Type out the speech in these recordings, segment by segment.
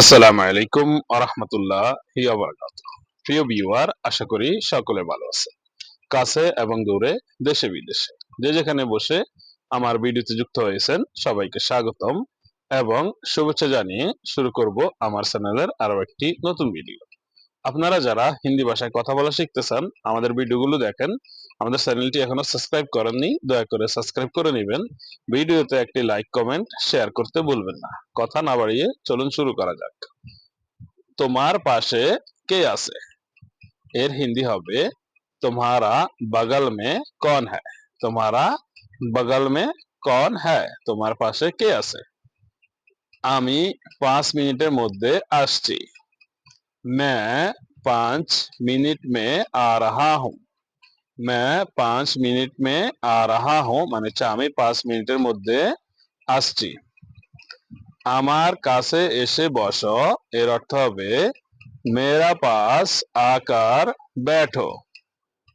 আসসালামু আলাইকুম আরহামতুল্লাহ প্রিয় ভিউয়ার, আশা করি সকলে ভালো আছে কাছে এবং দূরে, দেশে বিদেশে। যে যেখানে বসে আমার ভিডিওতে যুক্ত হয়েছেন, সবাইকে স্বাগতম এবং শুভেচ্ছা জানিয়ে শুরু করব আমার চ্যানেলের আরও একটি নতুন ভিডিও। আপনারা যারা হিন্দি ভাষায় কথা বলা শিখতে চান আমাদের ভিডিওগুলো দেখেন আমাদের চ্যানেলটি এখনও সাবস্ক্রাইব করেননি, দয়া করে সাবস্ক্রাইব করে নেবেন। ভিডিওতে একটি লাইক, কমেন্ট, শেয়ার করতে ভুলবেন না। কথা না বাড়িয়ে চলুন শুরু করা যাক। তোমার পাশে কে আছে? এর হিন্দি হবে, তোমারা বগল মে কন হ্যায়? তোমারা বগল মে কন হ্যায়? তোমার পাশে কে আছে? আমি পাঁচ মিনিটের মধ্যে আসছি। মে পাঁচ মিনিট মে आ হুম। मैं পাঁচ মিনিট মে আ রাহা হুঁ মানে হচ্ছে আমি পাঁচ মিনিটের মধ্যে আসছি আমার কাছে এসে বসো এর অর্থ হবে মেরা পাস আকার ব্যাঠো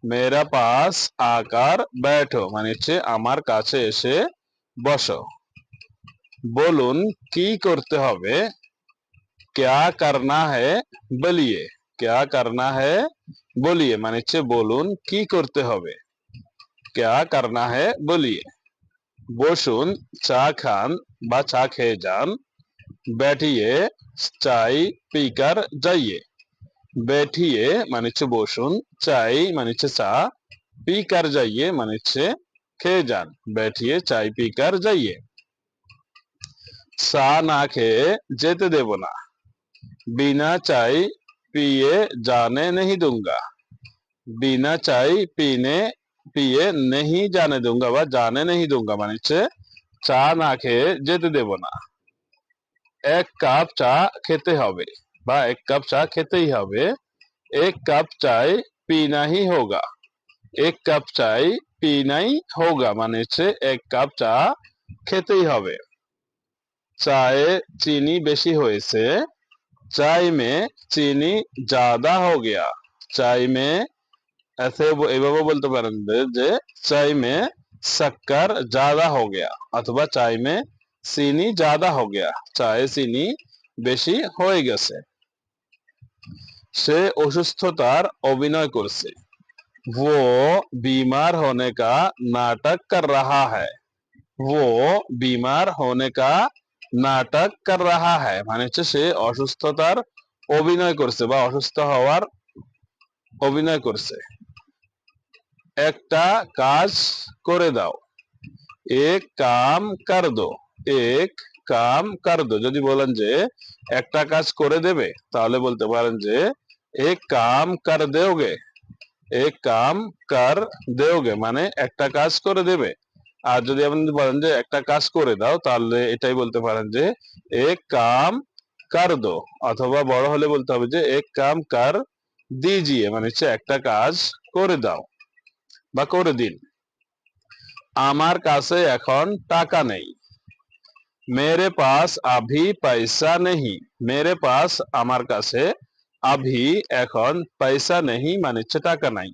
মেরা পাস আকার ব্যাঠো মানে হচ্ছে আমার কাছে এসে বসো বলুন কি করতে হবে क्या करना है বলিয়ে ক্যা করনা হ্যায় বলিয়ে মানে হচ্ছে বলুন কি করতে হবে ক্যা করনা হ্যায় বলিয়ে বসুন চা খান বা চা খেয়ে যান ব্যাঠিয়ে চাই পিকার যাইয়ে ব্যাঠিয়ে মানে হচ্ছে বসুন চাই মানে হচ্ছে চা পিকার যাইয়ে মানে হচ্ছে খেয়ে যান ব্যাঠিয়ে চাই পিকার যাইয়ে চা না খেয়ে যেতে দেব না বিনা চাই पिए जाने नहीं दूंगा बिना चाय पीने পিয়ে নেহি জানে দুঙ্গা বা জানে নেহি দুঙ্গা মানে হচ্ছে চা না খেয়ে যেতে দেব না এক কাপ চা খেতে হবে বা এক কাপ চা খেতেই হবে এক কাপ চাই পিনা হি হোগা এক কাপ চাই পিনাই হোগা মানে হচ্ছে এক কাপ চা খেতেই হবে চায়ে চিনি বেশি হয়েছে चाय में चीनी ज्यादा हो गया चाय में ऐसे वो- এভাবে বলতে পারেন যে- যে চাই মে শক্কর ज्यादा हो गया অথবা চাই মে চিনি ज्यादा हो गया চায়ে চিনি বেশি হয়ে গেছে সে অসুস্থতার অভিনয় করছে वो बीमार होने का नाटक कर रहा है वो बीमार होने का নাটক কর রাহা হ্যায়। মানে হচ্ছে সে অসুস্থতার অভিনয় করছে বা অসুস্থ হওয়ার অভিনয় করছে। একটা কাজ করে দাও। এক কাম কর দো। এক কাম কর দো। যদি বলেন যে একটা কাজ করে দেবে, তাহলে বলতে পারেন যে এক কাম কর দেওগে। এক কাম কর দেওগে। মানে একটা কাজ করে দেবে। আর যদি আপনি বলেন যে একটা কাজ করে দাও, তাহলে এটাই বলতে পারেন যে এক কাম কর দো অথবা বড় হলে বলতে হবে যে এক কাম কর দিজিয়ে মানে হচ্ছে একটা কাজ করে দাও বা করে দিন। আমার কাছে এখন টাকা নেই। মেরে পাস আভি পয়সা নেই মেরে পাস আমার কাছে আভি এখন পয়সা নেই মানে হচ্ছে টাকা নাই।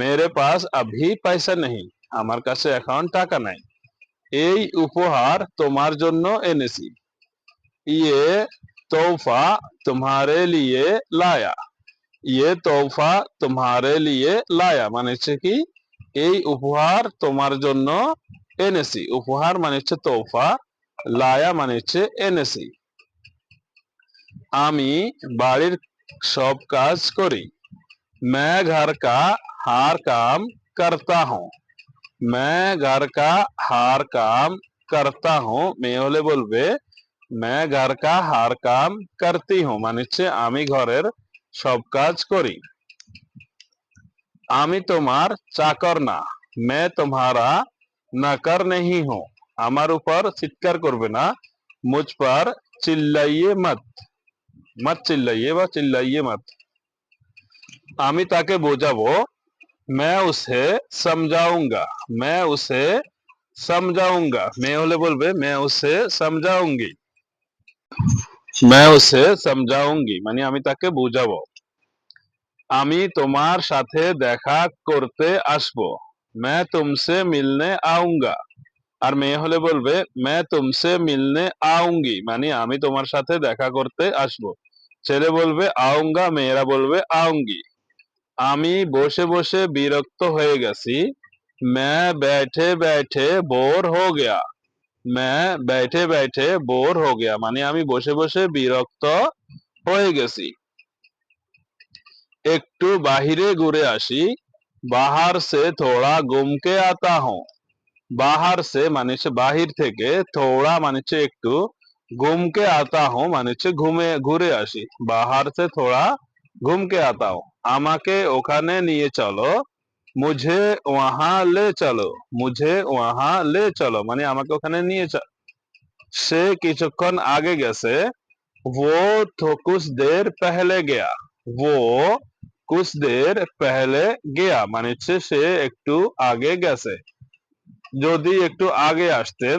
মেরে পাস আভি পয়সা নেই আমার কাছে এখন টাকা নাই এই উপহার তোমার জন্য এনেছি ইয়ে তোহফা তোমারে লিয়ে লায়া ইয়ে তোহফা তোমারে লিয়ে লায়া মানে হচ্ছে কি এই উপহার তোমার জন্য এনেছি উপহার মানে হচ্ছে তোহফা লায়া মানে হচ্ছে এনেছি আমি বাড়ির সব কাজ করি मैं घर का हर काम करता हूँ मैं घर का हर काम करता हूँ मेहले बोल मैं घर का हर काम करती हूँ, मानी आमी घर सब क्ज करी। आमी तुम्हार चाकर ना, मैं तुम्हारा नकर नहीं हूँ हमार ऊपर चित्कार कर ना, मुझ पर चिल्लाइए मत मत चिल्लाइए व चिल्लाइए मत। आमी ताके बोझा मैं उसे समझाऊंगा मैं उसे समझाऊंगा मैं হলে বলবে मैं उसे समझाऊंगी मैं उसे समझाऊंगी মানে আমি তাকে বোঝাবো আমি তোমার সাথে দেখা করতে আসবো मैं तुमसे मिलने आऊंगा আর মেয়ে হলে বলবে মে তুমসে মিলনে আউঙ্গি মানে আমি তোমার সাথে দেখা করতে আসবো ছেলে বলবে আউঙ্গা মেয়েরা বলবে আউঙ্গি আমি বসে বসে বিরক্ত হয়ে গেছি मैं बैठे बैठे बोर हो गया मैं बैठे बैठे बोर हो गया মানে আমি বসে বসে বিরক্ত হয়ে গেছি একটু বাহিরে ঘুরে আসি বাহার সে থোড়া ঘুমকে আতা হুঁ বাহার সে মানে হচ্ছে বাহির থেকে থোড়া মানে হচ্ছে একটু ঘুমকে আতা হুঁ মানে হচ্ছে ঘুমে ঘুরে আসি বাহার সে থোড়া ঘুমকে আতাও। আমাকে ওখানে নিয়ে চলো। মুঝে ওয়াহা লে চলো। মুঝে ওয়াহা লে চলো। মানে আমাকে ওখানে নিয়ে চলো সে কিছুক্ষণ আগে গেছে। ও তো কুছ দের পেহলে গেয়া। ও কুছ দের পেহলে গেয়া। মানে হচ্ছে সে একটু আগে গেছে। যদি একটু আগে আসতেন